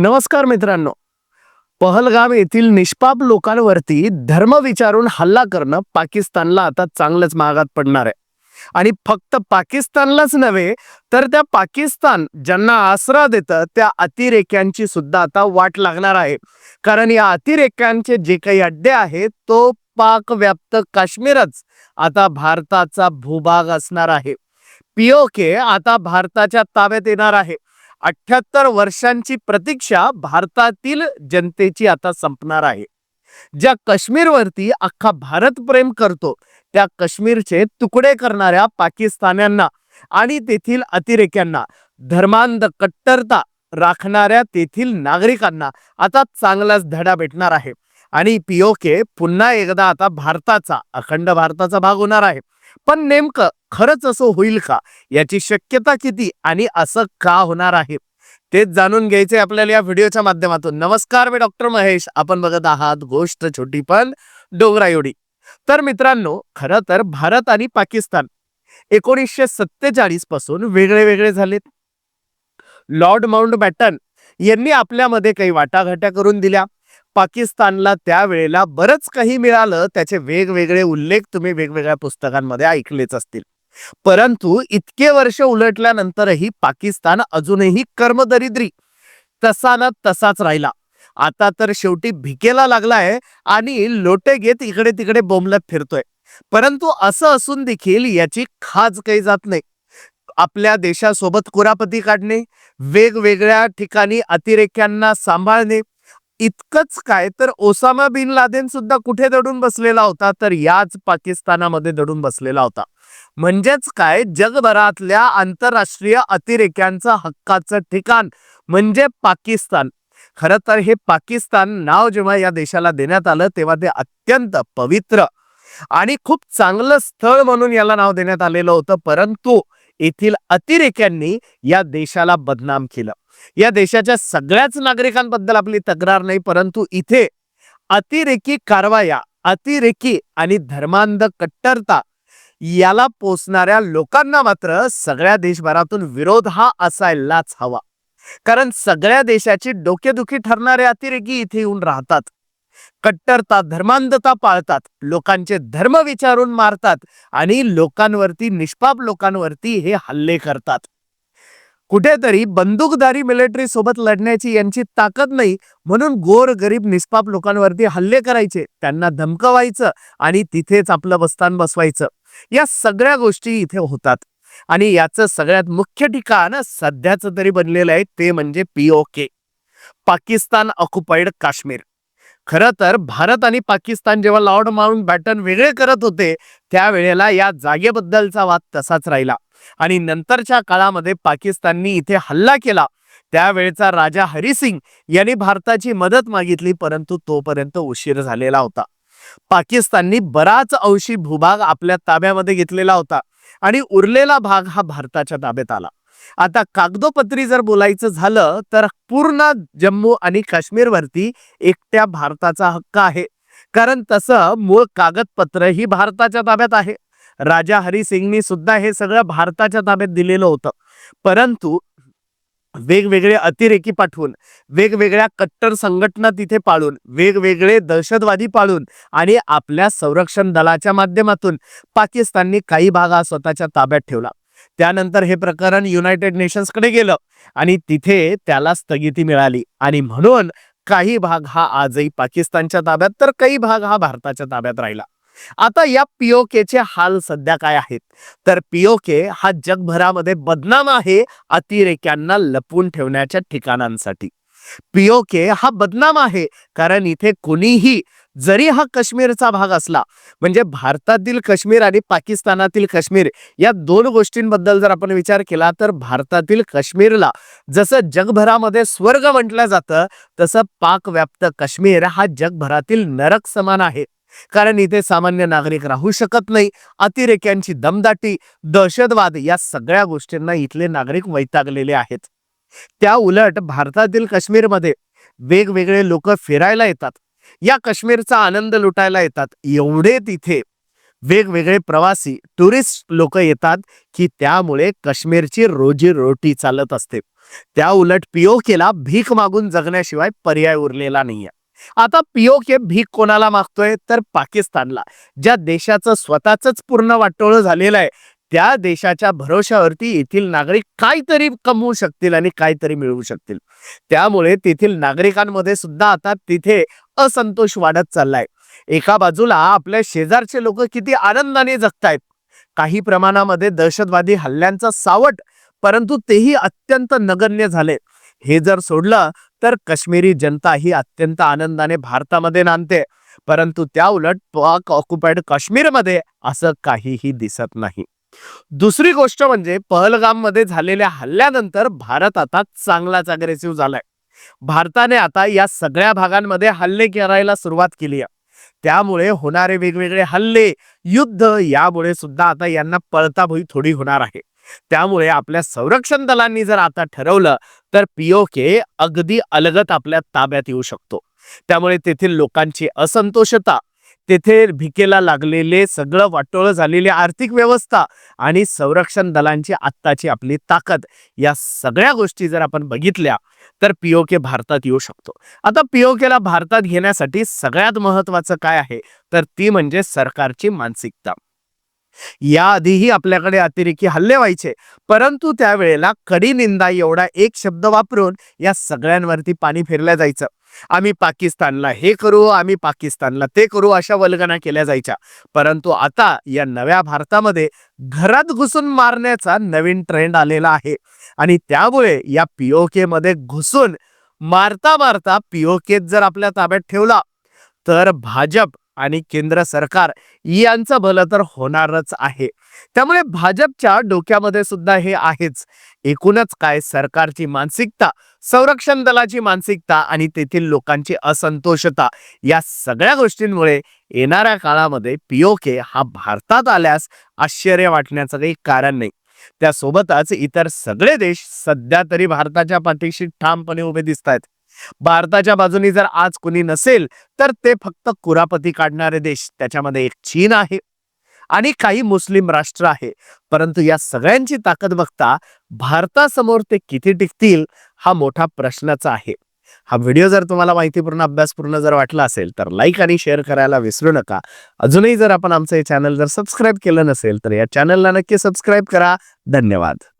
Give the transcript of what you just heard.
नमस्कार मित्रांनो. पहलगाम येथील निष्पाप लोकांवरती धर्म विचारून हल्ला करणं पाकिस्तानला आता चांगलंच महागात पडणार आहे. आणि फक्त पाकिस्तानलाच नव्हे तर त्या पाकिस्तान ज्यांना आसरा देतं त्या अतिरेक्यांची सुद्धा आता वाट लागणार आहे. कारण या अतिरेक्यांचे जे काही अड्डे आहेत तो पाक व्याप्त काश्मीरच आता भारताचा भूभाग असणार आहे. पीओके आता भारताच्या ताब्यात येणार आहे. अठ्याहत्तर वर्षांची प्रतीक्षा भारतातील जनतेची आता संपणार आहे. ज्या काश्मीरवरती अख्खा भारत प्रेम करतो त्या काश्मीरचे तुकडे करणाऱ्या पाकिस्तान्यांना आणि तेथील अतिरेक्यांना धर्मांध कट्टरता राखणाऱ्या तेथील नागरिकांना आता चांगलाच धडा भेटणार आहे. आणि पीओके पुन्हा एकदा आता भारताचा अखंड भारताचा भाग होणार आहे. पण नेमकं खरंच असं होईल का? याची शक्यता किती आणि असं का होणार आहे? तेच जाणून घ्यायचे आपल्याला या व्हिडिओच्या माध्यमातून. नमस्कार मी डॉक्टर महेश. आपण बघत आहात गोष्ट छोटी पण डोंगरा एवढी तर मित्रांनो खरं तर भारत आणि पाकिस्तान एकोणीसशे सत्तेचाळीसपासून वेगळे वेगळे झालेत. लॉर्ड माउंट बॅटन यांनी आपल्यामध्ये काही वाटाघाट्या करून दिल्या. पाकिस्तानला त्यावेळेला बरंच काही मिळालं. त्याचे वेगवेगळे उल्लेख तुम्ही वेगवेगळ्या पुस्तकांमध्ये ऐकलेच असतील. परंतु इतके वर्ष उलटल्यानंतरही पाकिस्तान अजूनही कर्मदरिद्री. तसा ना तसाच राहिला. आता तर शेवटी भिकेला लागलाय आणि लोटे घेत इकडे तिकडे बोंबलत फिरतोय. परंतु असं असून देखील याची खाज काही जात नाही. आपल्या देशासोबत कुरापती काढणे वेगवेगळ्या ठिकाणी अतिरेक्यांना सांभाळणे इतकंच काय? तर ओसामा बिन लादेन सुद्धा कुठे दडून बसलेला होता? तर याच पाकिस्तानामध्ये दडून बसलेला होता. म्हणजेच काय? जगभरातल्या आंतरराष्ट्रीय अतिरेक्यांचं हक्काचं ठिकाण म्हणजे पाकिस्तान. खरं तर हे पाकिस्तान नाव जेव्हा या देशाला देण्यात आलं तेव्हा ते अत्यंत पवित्र आणि खूप चांगलं स्थळ म्हणून याला नाव देण्यात आलेलं होतं. परंतु येथील अतिरेक्यांनी या देशाला बदनाम केलं. या देशाच्या सगळ्याच नागरिकांबद्दल आपली तक्रार नाही परंतु इथे अतिरेकी कारवाया अतिरेकी आणि धर्मांध कट्टरता याला पोचणाऱ्या लोकांना मात्र सगळ्या देशभरातून विरोध हा असायलाच हवा. कारण सगळ्या देशाची डोकेदुखी ठरणारे अतिरेकी इथे येऊन राहतात. कट्टरता धर्मांधता पाळतात. लोकांचे धर्म विचारून मारतात आणि लोकांवरती निष्पाप लोकांवरती हे हल्ले करतात. कुठेतरी बंदूकधारी मिलिटरी सोबत लढण्याची यांची ताकद नाही म्हणून गोर गरीब निष्पाप लोकांवरती हल्ले करायचे. त्यांना धमकवायचं आणि तिथेच आपलं बस्तान बसवायचं. या सगळ्या गोष्टी इथे होतात. आणि याचं सगळ्यात मुख्य ठिकाण सध्याचं तरी बनलेलं आहे ते म्हणजे पीओके पाकिस्तान ऑक्युपाईड काश्मीर. खरं तर भारत आणि पाकिस्तान जेव्हा लॉर्ड माउंट बॅटन वेगळे करत होते त्यावेळेला या जागेबद्दलचा वाद तसाच राहिला. आणि नंतरच्या काळामध्ये पाकिस्ताननी इथे हल्ला केला. त्यावेळेचा राजा हरिसिंग यांनी भारताची मदत मागितली परंतु तोपर्यंत उशीर झालेला होता. पाकिस्ताननी बराच अंशी भूभाग आपल्या ताब्यामध्ये घेतलेला होता आणि उरलेला भाग हा भारताच्या ताब्यात आला. आता कागदोपत्री जर बोलायचं झालं तर पूर्ण जम्मू आणि काश्मीरवरती एकट्या भारताचा हक्क आहे. कारण तसं मूळ कागदपत्र ही भारताच्या ताब्यात आहे. राजा हरी सिंगनी सुद्धा हे सगळं भारताच्या ताब्यात दिलेलं होतं. परंतु वेगवेगळे अतिरेकी पाठवून वेगवेगळ्या कट्टर संघटना तिथे पाळून वेगवेगळे दहशतवादी पाळून आणि आपल्या संरक्षण दलाच्या माध्यमातून पाकिस्ताननी काही भाग हा स्वतःच्या ताब्यात ठेवला. त्यानंतर हे प्रकरण युनायटेड नेशन्सकडे गेलं आणि तिथे त्याला स्थगिती मिळाली. आणि म्हणून काही भाग हा आजही पाकिस्तानच्या ताब्यात तर काही भाग हा भारताच्या ताब्यात राहिला. आता या पीओकेचे हाल सध्या काय आहेत? तर पीओके हा जगभरामध्ये बदनाम आहे अतिरेक्यांना लपवून ठेवण्याच्या ठिकाणांसाठी. पीओके हा बदनाम आहे कारण इथे कुणीही जरी हा काश्मीरचा भाग असला म्हणजे भारतातील काश्मीर आणि पाकिस्तानातील काश्मीर या दोन गोष्टींबद्दल जर आपण विचार केला तर भारतातील काश्मीरला जसं जगभरामध्ये स्वर्ग म्हटलं जातं तसं पाकव्याप्त काश्मीर हा जगभरातील नरक समान आहे. कारण इथे सामान्य नागरिक राहू शकत नाही अतिरेक्यांची दमदाटी दहशतवाद या सगळ्या गोष्टींना इथले नागरिक वैतागलेले आहेत. त्या उलट भारतातील काश्मीरमध्ये वेगवेगळे लोक फिरायला येतात. या काश्मीरचा आनंद लुटायला येतात. एवढे तिथे वेगवेगळे प्रवासी टुरिस्ट लोक येतात की त्यामुळे काश्मीरची रोजी रोटी चालत असते. त्या उलट पीओकेला भीक मागून जगण्याशिवाय पर्याय उरलेला नाहीये. आता पीओके भीक कोणाला मागतोय? तर पाकिस्तानला ज्या देशाचं स्वतःच पूर्ण वाटोळं झालेलं आहे त्या देशाच्या भरोशावरती येथील नागरिक काहीतरी कमवू शकतील आणि काहीतरी मिळवू शकतील. त्यामुळे तेथील नागरिकांमध्ये सुद्धा आता तिथे असंतोष वाढत चाललाय. एका बाजूला आपल्या शेजारचे लोक किती आनंदाने जगतायत. काही प्रमाणामध्ये दहशतवादी हल्ल्यांचा सावट परंतु तेही अत्यंत नगण्य झाले. हे जर सोडलं तर काश्मीरी जनता ही अत्यंत आनंदाने भारतामध्ये नांदते. परंतु त्या उलट पाक ऑक्युपाईड काश्मीरमध्ये असं काहीही दिसत नाही. दुसरी गोष्ट म्हणजे पहलगाममध्ये झालेल्या हल्ल्यानंतर भारत आता चांगलाच अग्रेसिव्ह झालाय. भारताने आता या सगळ्या भागांमध्ये हल्ले करायला सुरुवात केली आहे. त्यामुळे होणारे वेगवेगळे हल्ले युद्ध यामुळे सुद्धा आता यांना पळताभुई थोडी होणार आहे. त्यामुळे आपल्या संरक्षण दलांनी जर आता ठरवलं तर पीओके अगदी अलगत आपल्या ताब्यात येऊ शकतो. त्यामुळे तेथील लोकांची असंतोषता तेथे भिकेला लागलेले सगळं वाटोळं झालेली आर्थिक व्यवस्था आणि संरक्षण दलांची आत्ताची आपली ताकद या सगळ्या गोष्टी जर आपण बघितल्या तर पीओके भारतात येऊ शकतो. आता पीओकेला भारतात घेण्यासाठी सगळ्यात महत्वाचं काय आहे? तर ती म्हणजे सरकारची मानसिकता. याआधीही आपल्याकडे अतिरेकी हल्ले व्हायचे परंतु त्यावेळेला कडी निंदा एवढा एक शब्द वापरून या सगळ्यांवरती पाणी फिरलं जायचं. आम्ही पाकिस्तानला हे करू आम्ही पाकिस्तानला ते करू अशा वल्गना केल्या जायच्या. परंतु आता या नव्या भारतामध्ये घरात घुसून मारण्याचा नवीन ट्रेंड आलेला आहे. आणि त्यामुळे या पीओके मध्ये घुसून मारता मारता पीओकेत जर आपल्या ताब्यात ठेवला तर भाजप आणि केंद्र सरकार यांचं भलं तर होणारच आहे. त्यामुळे भाजपच्या डोक्यामध्ये सुद्धा हे आहेच. एकूणच काय सरकारची मानसिकता संरक्षण दलाची मानसिकता आणि तेथील लोकांची असंतोषता या सगळ्या गोष्टींमुळे येणाऱ्या काळामध्ये पीओके हा भारतात आल्यास आश्चर्य वाटण्याचं काही कारण नाही. त्यासोबतच इतर सगळे देश सध्या तरी भारताच्या पाठीशी ठामपणे उभे दिसत आहेत भारताच्या बाजूनी जर आज कुणी नसेल तर ते फक्त कुरापती काढणारे देश. त्याच्यामध्ये एक चीन आहे आणि काही मुस्लिम राष्ट्र आहे. परंतु या सगळ्यांची ताकद बघता भारतासमोर ते किती टिकतील हा मोठा प्रश्नच आहे. हा व्हिडिओ जर तुम्हाला माहितीपूर्ण अभ्यासपूर्ण जर वाटला असेल तर लाईक आणि शेअर करायला विसरू नका. अजूनही जर आपण आमचं हे चॅनल जर सबस्क्राईब केलं नसेल तर या चॅनलला नक्की सबस्क्राईब करा. धन्यवाद.